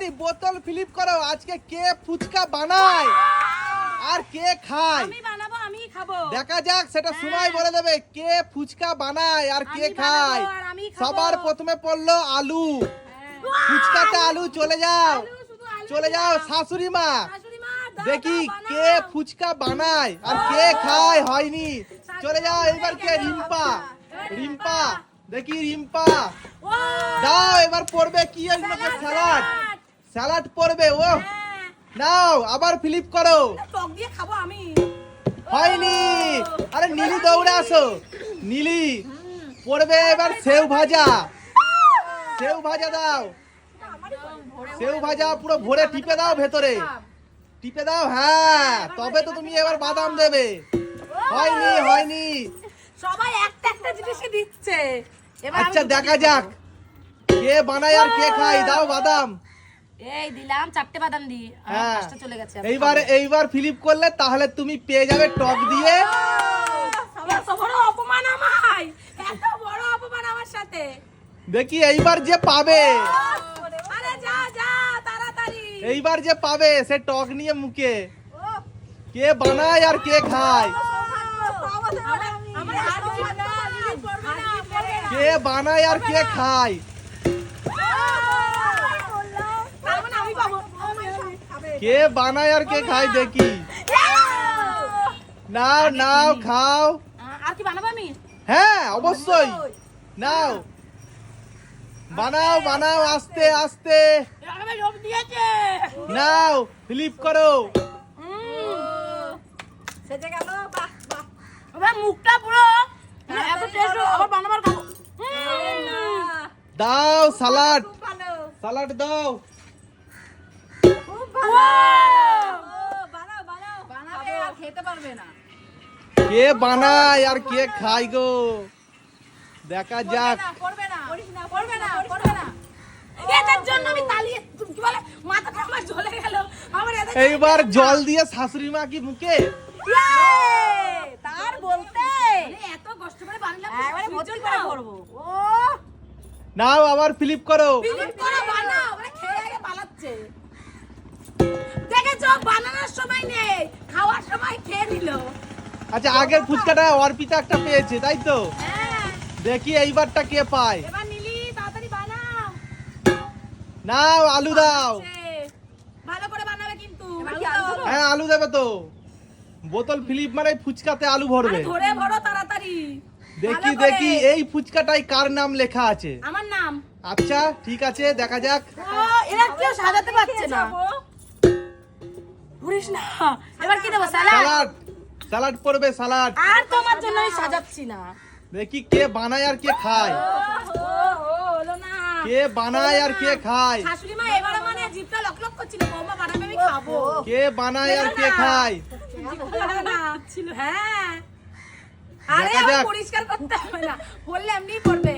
তাড়াতাড়ি বোতল ফিলিপ করো আজকে কে ফুচকা বানায়? আর কে খায়? আমি বানাবো আমি খাব। দেখা যাক সেটা সময় বলে দেবে কে ফুচকা বানায় আর কে আমি খায়? বানাবো আর আমি খাব। সবার প্রথমে পড়ল আলু। হ্যাঁ। ফুচকাতে আলু চলে যাও। আলু, শুধু আলু চলে যাও শাশুড়ি মা। শাশুড়ি মা, দাও, দেখি দাও, বানাও। কে ফুচকা বানায় আর কে খায় হয়নি। চলে যাও এবার কে রিম্পা? রিম্পা দেখি রিম্পা। ও, দাও এবার পড়বে কি এগুলোকে স্যালাড স্যালাড। স্যালাড পড়বে ও হ্যাঁ। নাও আবার ফিলিপ করো। টক দিয়ে খাব আমি। হয়নি। আরে নীলি দৌড়ে আসো। নীলি পড়বে এবার সেউ ভাজা। সেউ ভাজা দাও। সেউ ভাজা পুরো ভরে টিপে দাও ভেতরে। টিপে দাও হ্যাঁ তবে তো তুমি এবার বাদাম দেবে। হয়নি হয়নি। সবাই একটা একটা জিনিসই দিচ্ছে। এবার আচ্ছা দেখা যাক। কে বানায় আর কে খায় দাও বাদাম। এই দিলাম চারটে বাদাম দি আমার হ্যাঁ পাঁচটা চলে গেছে এইবার এইবার ফিলিপ করলে তাহলে তুমি পেয়ে যাবে টক দিয়ে বড় অপমান আমায় এত বড় অপমান আমার সাথে দেখি এইবার যে পাবে আরে যা যা তাড়াতাড়ি এইবার যে পাবে সে টক নিয়ে মুখে কে বানায় আর কে খায়। কে বানায় আর কে খায় তার মানে আমি পাবো। কে বানায় আর কে খায় দেখি। নাও নাও খাও। আর কি বানাবো আমি? হ্যাঁ অবশ্যই। নাও। বানাও বানাও আস্তে আস্তে। আমাকে লোভ দিয়েছে নাও ফিলিপ করো। সেজে গেল বাহ বাহ। মুখটা পুরো। মানে এত টেস্ট আবার বানাবার খাব। দাও সালাড। সালাড দাও। কে বানায় আর কে খায় গো? দেখা যাক। না না না এইবার জল দিয়ে শাশুড়ি মা কি মুখে? নাও আবার ফিলিপ করো। করে, বানাও খেয়ে আগে পালাচ্ছে। দেখেছ? বানানোর সময় নেই খাওয়ার সময় খেয়ে নিল। আচ্ছা আগের ফুচকাটা অর্পিতা একটা পেয়েছে তাই তো? হ্যাঁ। দেখি এইবারটা কে পায়। এবার নিলি তাড়াতাড়ি বানাও। নাও আলু দাও। ভালো করে বানাবে কিন্তু। হ্যাঁ আলু দেবে তো। বোতল ফিলিপ মানে ফুচকাতে আলু ভরবে। ধরে ভরো তাড়াতাড়ি। দেখি দেখি এই ফুচকাটাই কার নাম লেখা আছে? আমার নাম। আচ্ছা ঠিক আছে দেখা যাক। এরা কেউ সাজাতে পারছে না। ঘুরিস না। এবার কি দেবো স্যালাড সালাড পড়বে সালাড আর তোমার জন্য আমি সাজাচ্ছি না। দেখি কে বানায় আর কে খায়। কে বানায় আর কে খায়। শাশুড়ি মা এবারে মানে জিভটা লক লক করছিল বৌমা বানাবে আমি খাব। কে বানায় আর কে খায়। হ্যাঁ। আরে দেখা আমার যাক। পরিষ্কার করতে হবে না। বললে এমনি পড়বে।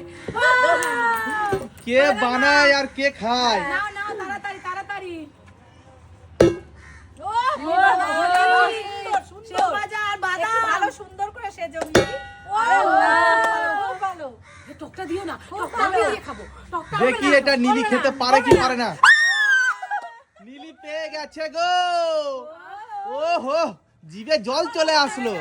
কে বানায় আর কে খায়। তাড়াতাড়ি তাড়াতাড়ি ও সুন্দর বাজার বাদাম ভালো সুন্দর করে সেজনি টকটা দিও না টকটা আমি দিয়ে খাব। টকটা দেখি এটা নীলি খেতে পারে কি পারে না। নীলি পেয়ে গেছে গো। ও। হো জিভে জল চলে আসলো।